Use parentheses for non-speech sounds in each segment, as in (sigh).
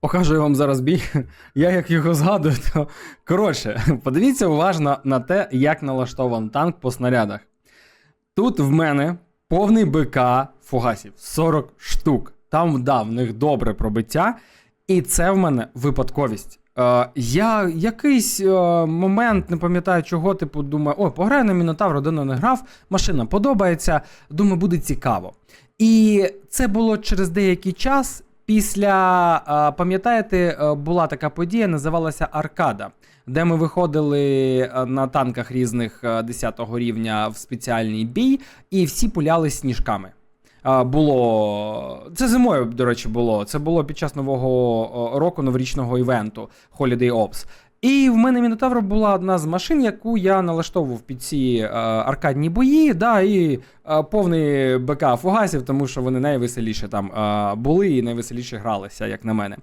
Покажу вам зараз бій. (laughs) Я як його згадую, то коротше, (laughs) подивіться уважно на те, як налаштований танк по снарядах. Тут в мене повний БК фугасів 40 штук. Там да, в них добре пробиття, і це в мене випадковість. Е, я якийсь е, момент, не пам'ятаю чого, типу, думаю, о, пограю на Мінотавр, давно не грав, машина подобається, думаю, буде цікаво. І це було через деякий час. Після, е, пам'ятаєте, е, була така подія, називалася Аркада, де ми виходили е, на танках різних 10 го рівня в спеціальний бій, і всі пуляли сніжками. Е, Було це зимою, до речі, було. Це було під час нового е, року новорічного івенту Holiday Ops. І в мене Мінотавр була одна з машин, яку я налаштовував під ці е, аркадні бої, да, і е, повний БК фугасів, тому що вони найвеселіше там е, були і найвеселіше гралися, як на мене.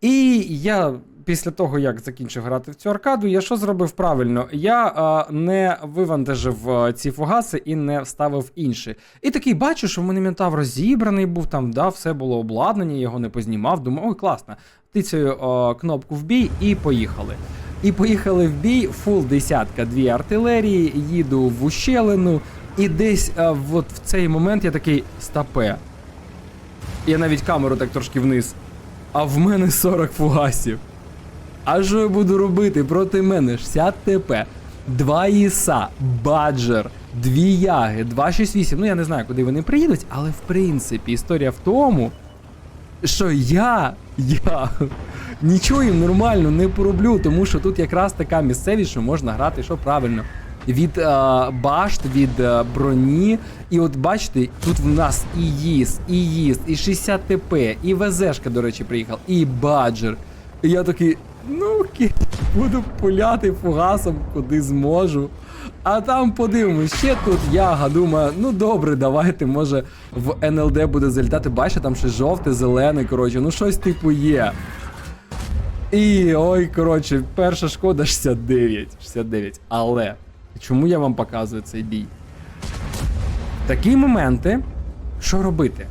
І я після того, як закінчив грати в цю аркаду, я що зробив правильно? Я е, не вивантажив е, ці фугаси і не вставив інші. І такий бачу, що в мене Мінотавр розібраний був, там, да, все було обладнання, його не познімав. Думаю, ой, класно. Тицяю е, кнопку в бій і поїхали. І поїхали в бій, фул десятка, дві артилерії, їду в ущелину, і десь е, от в цей момент я такий стапе. Я навіть камеру так трошки вниз. А в мене 40 фугасів. А що я буду робити проти мене? 60 ТП, 2 ІСа, Баджер, 2 Яги, 268. Ну я не знаю, куди вони приїдуть, але в принципі історія в тому, що я, я нічого їм нормально не пороблю, тому що тут якраз така місцевість, що можна грати, що правильно. Від е, башт, від е, броні. І от бачите, тут в нас і їзд, і їзд, і 60 ТП, і ВЗшка, до речі, приїхав, і баджер. І я такий, ну окей, буду пуляти фугасом, куди зможу. А там подивимось, ще тут яга. Думаю, ну добре, давайте, може в НЛД буде залітати. Бачите, там щось жовте, зелене, коротше, ну щось типу є. І ой, коротше, перша шкода 69. 69. Але чому я вам показую цей бій? Такі моменти, що робити?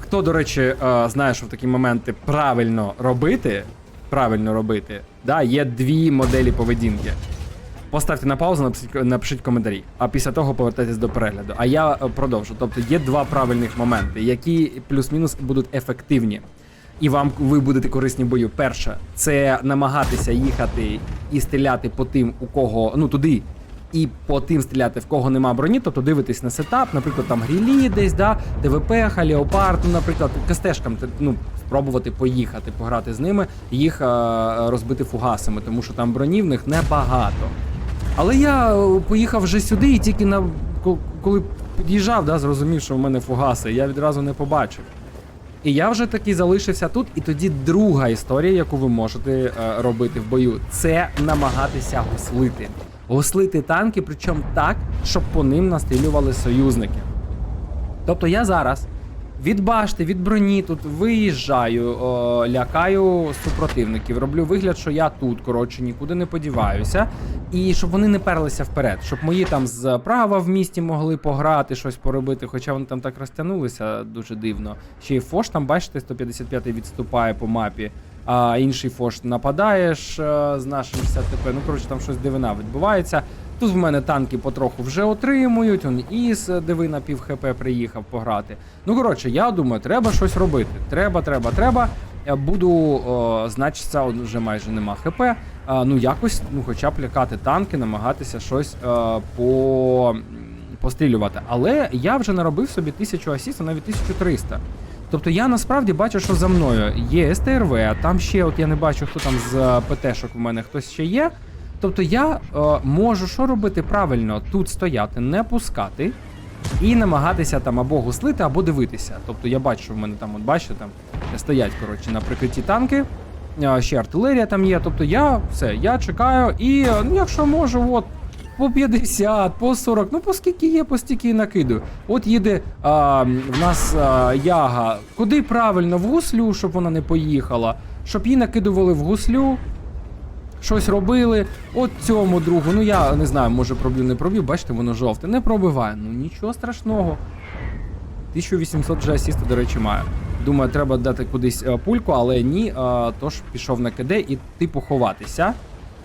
Хто, до речі, е, знає, що в такі моменти правильно робити, правильно робити, да, є дві моделі поведінки. Поставте на паузу, напишіть, напишіть коментарі, а після того повертайтесь до перегляду. А я е, продовжу. Тобто є два правильних моменти, які плюс-мінус будуть ефективні. І вам ви будете корисні в бою. Перше, це намагатися їхати і стріляти по тим, у кого ну туди, і по тим стріляти, в кого нема броні, тобто дивитись на сетап, наприклад, там грілі десь, да, ДВП, Леопард, ну, наприклад, кастешкам ну, спробувати поїхати, пограти з ними, їх е, розбити фугасами, тому що там броні в них небагато. Але я е, поїхав вже сюди і тільки на коли під'їжджав, да, зрозумів, що в мене фугаси, я відразу не побачив. І я вже таки залишився тут, і тоді друга історія, яку ви можете е, робити в бою, це намагатися гуслити. Гуслити танки, причому так, щоб по ним настрілювали союзники. Тобто я зараз від башти, від броні тут виїжджаю, о, лякаю супротивників, роблю вигляд, що я тут, коротше, нікуди не подіваюся. І щоб вони не перлися вперед, щоб мої там справа в місті могли пограти, щось поробити, хоча вони там так розтягнулися дуже дивно. Ще й Фош там, бачите, 155-й відступає по мапі, а інший Фош нападаєш е, з нашим 60 ТП. Ну, коротше, там щось дивина відбувається. Тут в мене танки потроху вже отримують. Он Іс, е, диви на пів хп приїхав пограти. Ну коротше, я думаю, треба щось робити. Треба, треба, треба. Я буду, о, значиться, вже майже нема хп. А, ну якось, ну хоча б лякати танки, намагатися щось е, по пострілювати. Але я вже наробив собі 1000 асістів, навіть 1300. Тобто я насправді бачу, що за мною є СТРВ, там ще, от я не бачу, хто там з ПТшок у мене хтось ще є. Тобто я е, можу що робити правильно, тут стояти, не пускати і намагатися там або гуслити, або дивитися. Тобто я бачу, в мене там, от бачите, там стоять коротше на прикритті танки. е, Ще артилерія там є. Тобто я все, я чекаю, і е, ну, якщо можу, от по 50, по 40, ну по скільки є, по стільки і накидаю. От їде а, в нас а, яга. Куди правильно в гуслю, щоб вона не поїхала, щоб її накидували в гуслю. Щось робили. От цьому другу, ну я не знаю, може проб'ю, не проб'ю, бачите, воно жовте. Не пробиває. Ну нічого страшного. 1800 вже асісту, до речі, маю. Думаю, треба дати кудись е, пульку, але ні. е, Тож пішов на КД і типу ховатися.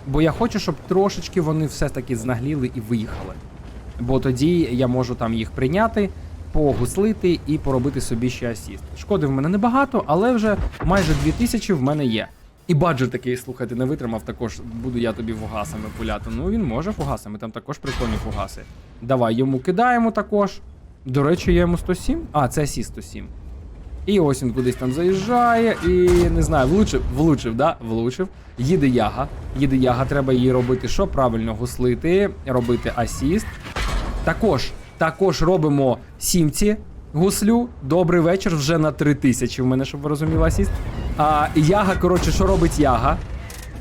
Бо я хочу, щоб трошечки вони все-таки знагліли і виїхали. Бо тоді я можу там їх прийняти, погуслити і поробити собі ще асіст. Шкоди в мене небагато, але вже майже 2000 в мене є. І баджет такий, слухайте, не витримав також, буду я тобі фугасами пуляти. Ну він може фугасами, там також прикольні фугаси. Давай йому кидаємо також. До речі, я йому 107. А, це асіст 107. І ось він кудись там заїжджає, і не знаю, влучив, влучив, да? Влучив. Їде яга. Їде яга, треба її робити що? Правильно гуслити, робити асіст. Також, також робимо сімці гуслю. Добрий вечір, вже на 3000 в мене, щоб ви розуміли асіст. А, яга, коротше, що робить яга?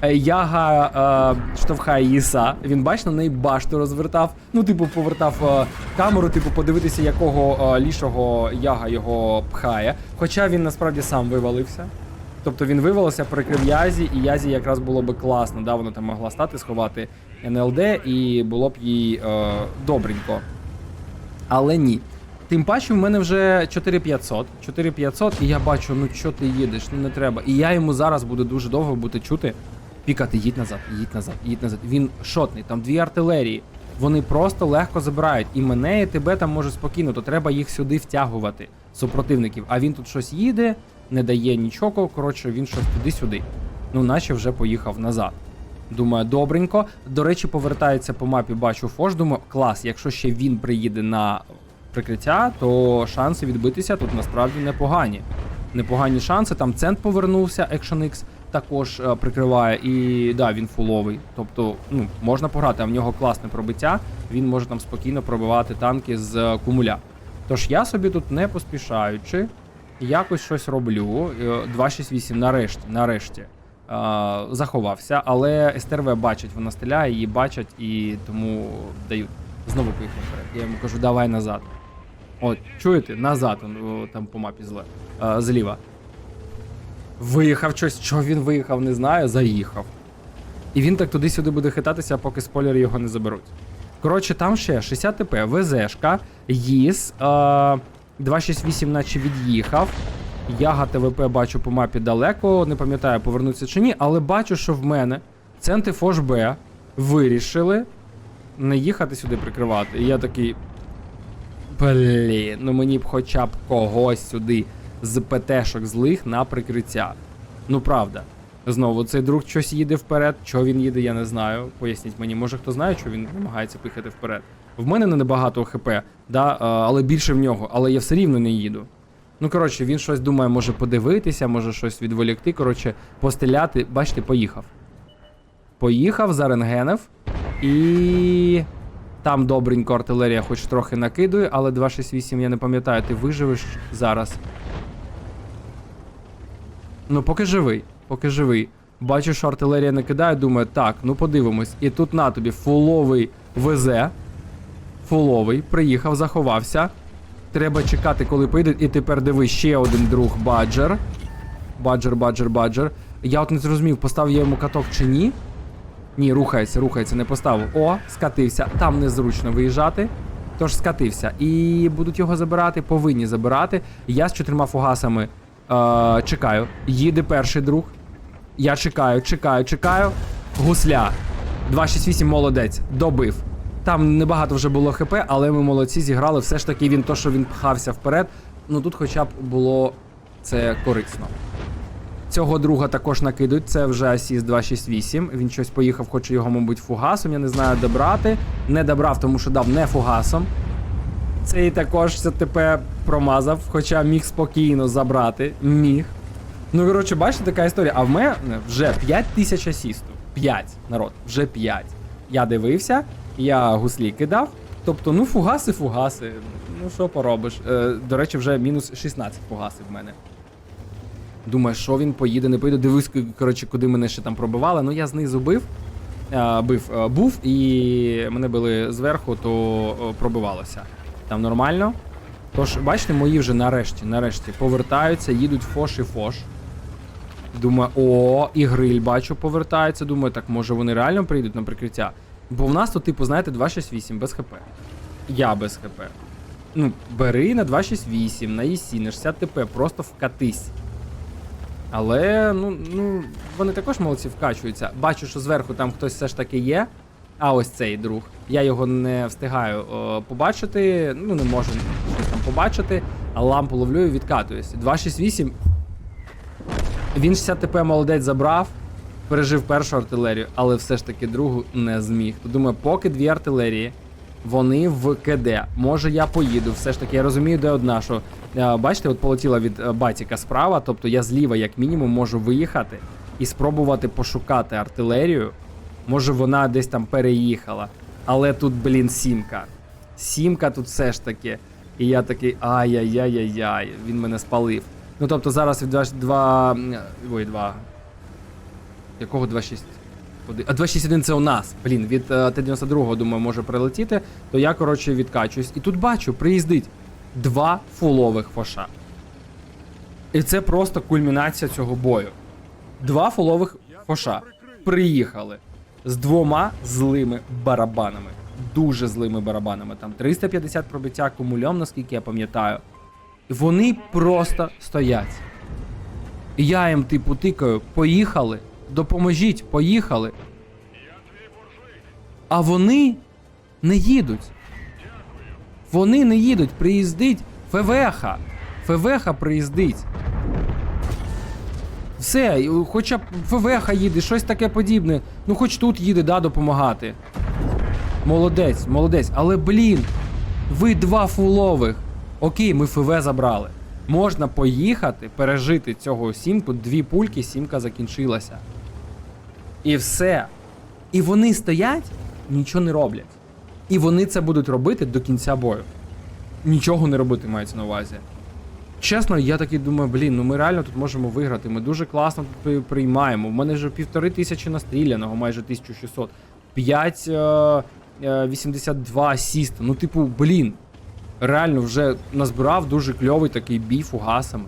Е, Яга е, штовхає їса. Він бач, на неї башту розвертав. Ну, типу, повертав е, камеру, типу, подивитися, якого е, лішого яга його пхає. Хоча він насправді сам вивалився. Тобто він вивалився, прикрив Язі, і Язі якраз було би класно. Да, вона там могла стати, сховати НЛД, і було б їй е, добренько. Але ні. Тим паче, в мене вже 4500. 4500, і я бачу, ну що ти їдеш, ну не треба. І я йому зараз буду дуже довго бути чути. Пікати, їдь назад, їдь назад, їдь назад. Він шотний, там дві артилерії. Вони просто легко забирають. І мене, і тебе там може спокійно, то треба їх сюди втягувати, супротивників. А він тут щось їде, не дає нічого. Коротше, він щось туди-сюди. Ну, наче вже поїхав назад. Думаю, добренько. До речі, повертається по мапі, бачу Фош. Думаю, клас, якщо ще він приїде на прикриття, то шанси відбитися тут насправді непогані. Непогані шанси. Там цент повернувся, Action X також е, прикриває. І да, він фуловий. Тобто, ну, можна пограти, а в нього класне пробиття. Він може там спокійно пробивати танки з е, кумуля. Тож я собі тут не поспішаючи, якось щось роблю. Е, 268 нарешті, нарешті. е, Заховався, але СТРВ бачить, вона стріляє, її бачать і тому дають. Знову поїхав. Я йому кажу, давай назад. От, чуєте? Назад, там по мапі зле. А, зліва. Виїхав щось. Чого він виїхав, не знаю, заїхав. І він так туди-сюди буде хитатися, поки спойлери його не заберуть. Коротше, там ще 60 ТП, ВЗшка, ЄС, е, 268 наче від'їхав. Яга ТВП бачу по мапі далеко, не пам'ятаю, повернуться чи ні, але бачу, що в мене центи Фош Б вирішили не їхати сюди прикривати. І я такий. Блін, ну мені б хоча б когось сюди з ПТшок злих на прикриття. Ну правда. Знову цей друг щось їде вперед. Чого він їде, я не знаю. Поясніть мені, може хто знає, що він намагається пихати вперед. В мене не небагато ХП, да, але більше в нього, але я все рівно не їду. Ну, коротше, він щось думає, може подивитися, може щось відволікти. Коротше, постріляти. Бачите, поїхав. Поїхав, зарентгенив. І. Там добренько артилерія хоч трохи накидує, але 268, я не пам'ятаю, ти виживеш зараз. Ну, поки живий, поки живий. Бачу, що артилерія не кидає, думаю, так, ну подивимось. І тут на тобі фуловий ВЗ. Фуловий, приїхав, заховався. Треба чекати, коли поїде. І тепер диви ще один друг Баджер. Баджер, баджер, баджер. Я от не зрозумів, поставив я йому каток чи ні. Ні, рухається, рухається, не поставив. О, скатився. Там незручно виїжджати. Тож скатився. І будуть його забирати, повинні забирати. Я з чотирма фугасами е, чекаю. Їде перший друг. Я чекаю, чекаю, чекаю. Гусля. 268 молодець. Добив. Там небагато вже було ХП, але ми молодці зіграли. Все ж таки він то, що він пхався вперед. Ну тут хоча б було це корисно. Цього друга також накидуть. Це вже Асіс 268. Він щось поїхав, хоче його, мабуть, фугасом. Я не знаю, де брати. Не добрав, тому що дав не фугасом. Цей також ТП промазав, хоча міг спокійно забрати. Міг. Ну, коротше, бачите, така історія. А в мене вже 5 тисяч асісту. 5, народ, вже 5. Я дивився, я гуслі кидав. Тобто, ну, фугаси, фугаси. Ну, що поробиш. Е, до речі, вже мінус 16 фугасів в мене. Думаю, що він поїде, не поїде. Дивись, коротше, куди мене ще там пробивали. Ну я знизу бив. А, бив, а, був і мене били зверху, то пробивалося. Там нормально. Тож, бачите, мої вже нарешті, нарешті повертаються, їдуть фош і фош. Думаю, о, і гриль бачу, повертається. Думаю, так може вони реально прийдуть на прикриття. Бо в нас тут, типу, знаєте, 268 без ХП. Я без ХП. Ну, бери на 268, на ІСі, на 60 ТП, просто вкатись. Але ну, ну, вони також молодці вкачуються. Бачу, що зверху там хтось все ж таки є. А ось цей друг. Я його не встигаю о, побачити. Ну, не можу щось там побачити, а лампу ловлю і відкатуюсь. 268. Він 60 ТП молодець забрав, пережив першу артилерію, але все ж таки другу не зміг. То думаю, поки дві артилерії, вони в КД. Може я поїду. Все ж таки, я розумію, де одна, що е, бачите, от полетіла від е, батіка справа, тобто я зліва, як мінімум, можу виїхати і спробувати пошукати артилерію. Може вона десь там переїхала. Але тут, блін, сімка. Сімка тут все ж таки. І я такий ай-яй-яй-яй-яй, він мене спалив. Ну тобто зараз від 2. 2 ой, 2. Якого 2.6? А 261 це у нас. Блін, від е, Т-92, думаю, може прилетіти. То я, коротше, відкачуюсь. І тут бачу, приїздить два фулових фоша. І це просто кульмінація цього бою. Два фулових фоша приїхали з двома злими барабанами. Дуже злими барабанами. Там 350 пробиття кумульом, наскільки я пам'ятаю. Вони просто стоять. Я їм, типу, тикаю, поїхали, допоможіть, поїхали. А вони не їдуть. Вони не їдуть, приїздить ФВХ. ФВХ приїздить. Все, хоча б ФВХ їде, щось таке подібне. Ну хоч тут їде, да, допомагати. Молодець, молодець. Але блін, ви два фулових. Окей, ми ФВ забрали. Можна поїхати, пережити цього сімку, дві пульки, сімка закінчилася. І все. І вони стоять, нічого не роблять. І вони це будуть робити до кінця бою. Нічого не робити мається на увазі. Чесно, я такий думаю, блін, ну ми реально тут можемо виграти. Ми дуже класно тут приймаємо. У мене вже півтори тисячі настріляного, майже 1600. 5 е, е, 82 асіста. Ну, типу, блін. Реально вже назбирав дуже кльовий такий бій фугасами.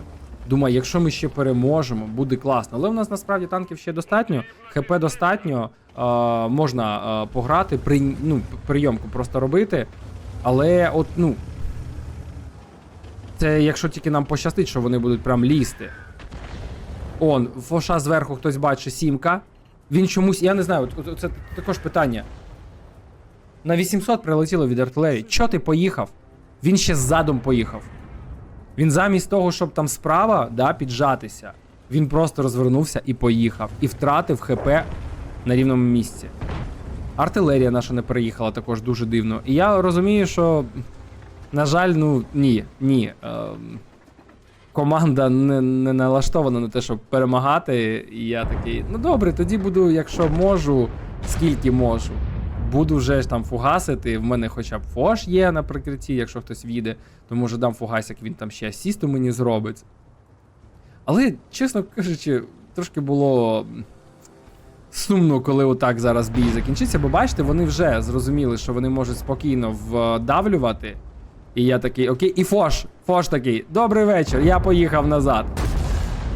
Думаю, якщо ми ще переможемо, буде класно. Але в нас насправді танків ще достатньо, ХП достатньо, е, можна е, пограти, при, ну, прийомку просто робити. Але от, ну. Це якщо тільки нам пощастить, що вони будуть прям лізти. Он, фоша зверху хтось бачить сімка. Він чомусь. Я не знаю, от, це також питання. На 800 прилетіло від артилерії. Чо ти поїхав? Він ще ззадом поїхав. Він замість того, щоб там справа да, піджатися, він просто розвернувся і поїхав. І втратив ХП на рівному місці. Артилерія наша не переїхала також дуже дивно. І я розумію, що. На жаль, ну ні, ні. Ем, команда не, не налаштована на те, щоб перемагати. І я такий, ну добре, тоді буду, якщо можу, скільки можу. Буду вже ж там фугасити. В мене хоча б фош є на прикритті, якщо хтось в'їде, то може дам фугасик, він там ще асісту мені зробить. Але, чесно кажучи, трошки було сумно, коли отак зараз бій закінчиться, бо бачите, вони вже зрозуміли, що вони можуть спокійно вдавлювати. І я такий, окей, і Фош, Фош такий, добрий вечір, я поїхав назад.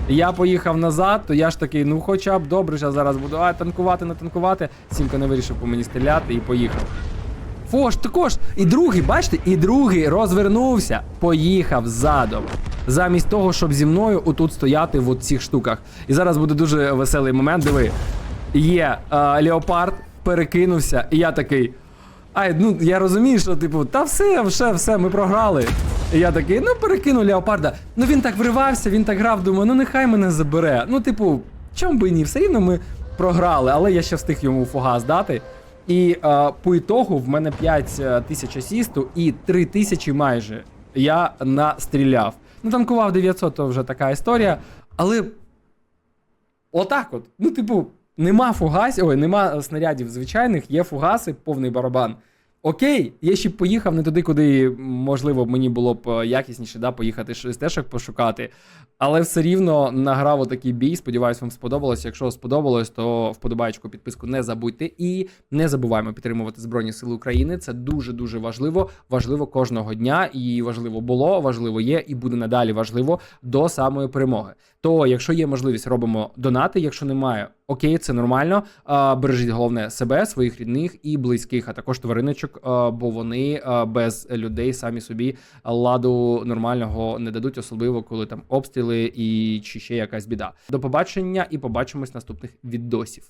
Я поїхав назад, то я ж такий, ну хоча б добре, що зараз буду а, танкувати, не танкувати. Сімка не вирішив по мені стріляти і поїхав. Фош, також. І другий, бачите, і другий розвернувся, поїхав задом. Замість того, щоб зі мною отут стояти в цих штуках. І зараз буде дуже веселий момент. Диви, є е, леопард, перекинувся, і я такий. Ай, ну я розумію, що типу, та все, все, все, ми програли. І я такий, ну перекину леопарда. Ну він так вривався, він так грав, думаю, ну нехай мене забере. Ну, типу, чому би ні? Все рівно ми програли, але я ще встиг йому фугас дати. І е, по ітогу в мене 5 тисяч асісту і 3 тисячі майже я настріляв. Ну, танкував 900, то вже така історія. Але отак от. Ну, типу, нема фугасів, ой, нема снарядів звичайних, є фугаси, повний барабан. Окей, я ще поїхав не туди, куди, можливо, мені було б е, якісніше да, поїхати стежок пошукати. Але все рівно награв отакий бій. Сподіваюсь, вам сподобалось. Якщо сподобалось, то вподобайку, підписку не забудьте. І не забуваємо підтримувати Збройні Сили України. Це дуже-дуже важливо. Важливо кожного дня. І важливо було, важливо є, і буде надалі важливо до самої перемоги. То, якщо є можливість, робимо донати. Якщо немає, Окей, це нормально. Бережіть головне себе, своїх рідних і близьких, а також твариночок, бо вони без людей самі собі ладу нормального не дадуть, особливо коли там обстріли і чи ще якась біда. До побачення і побачимось наступних відосів.